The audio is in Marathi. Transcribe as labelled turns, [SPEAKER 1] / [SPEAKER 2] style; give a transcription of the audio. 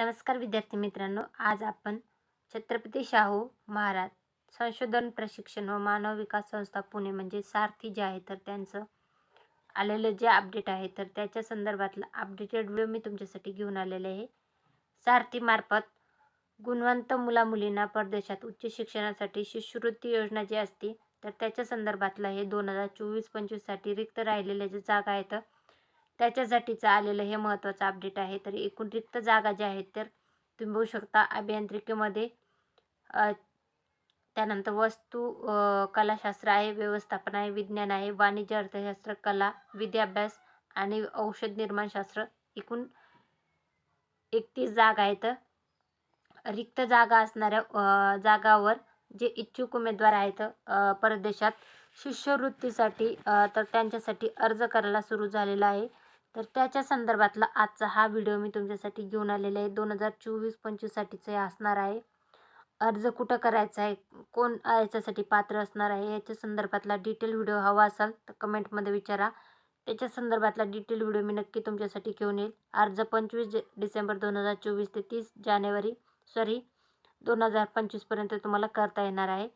[SPEAKER 1] नमस्कार विद्यार्थी मित्रांनो आज आपण छत्रपती शाहू महाराज संशोधन प्रशिक्षण व मानव विकास संस्था पुणे म्हणजे सारथी जे आहे तर त्यांचं आलेलं जे अपडेट आहे तर त्याच्या संदर्भातला अपडेटेड व्हिडिओ मी तुमच्यासाठी घेऊन आलेले आहे. सारथीमार्फत गुणवंत मुलामुलींना परदेशात उच्च शिक्षणासाठी शिष्यवृत्ती योजना जी असते तर त्याच्या संदर्भातलं हे दोन हजार चोवीस पंचवीससाठी रिक्त राहिलेल्या ज्या जागा आहेत त्याच्यासाठीचं आलेलं हे महत्त्वाचं अपडेट आहे. तर एकूण रिक्त जागा ज्या आहेत तर तुम्ही बघू शकता अभियांत्रिकीमध्ये त्यानंतर वस्तू कलाशास्त्र आहे व्यवस्थापन आहे विज्ञान आहे वाणिज्य अर्थशास्त्र कला विद्याभ्यास आणि औषध निर्माणशास्त्र एकूण एकतीस जागा आहेत. रिक्त जागा असणाऱ्या जागावर जे इच्छुक उमेदवार आहेत परदेशात शिष्यवृत्तीसाठी तर त्यांच्यासाठी अर्ज करायला सुरू झालेला आहे. तर त्याच्या संदर्भातला आजचा हा व्हिडिओ मी तुमच्यासाठी घेऊन आलेला आहे. दोन हजार चोवीस पंचवीससाठीचं हे असणार आहे. अर्ज कुठं करायचा आहे? कोण याच्यासाठी पात्र असणार आहे? याच्या संदर्भातला डिटेल व्हिडिओ हवा असेल तर कमेंटमध्ये विचारा. त्याच्या संदर्भातला डिटेल व्हिडिओ मी नक्की तुमच्यासाठी घेऊन येईल. अर्ज पंचवीस डिसेंबर दोन हजार चोवीस ते तीस जानेवारी सॉरी दोन हजार पंचवीसपर्यंत तुम्हाला करता येणार आहे.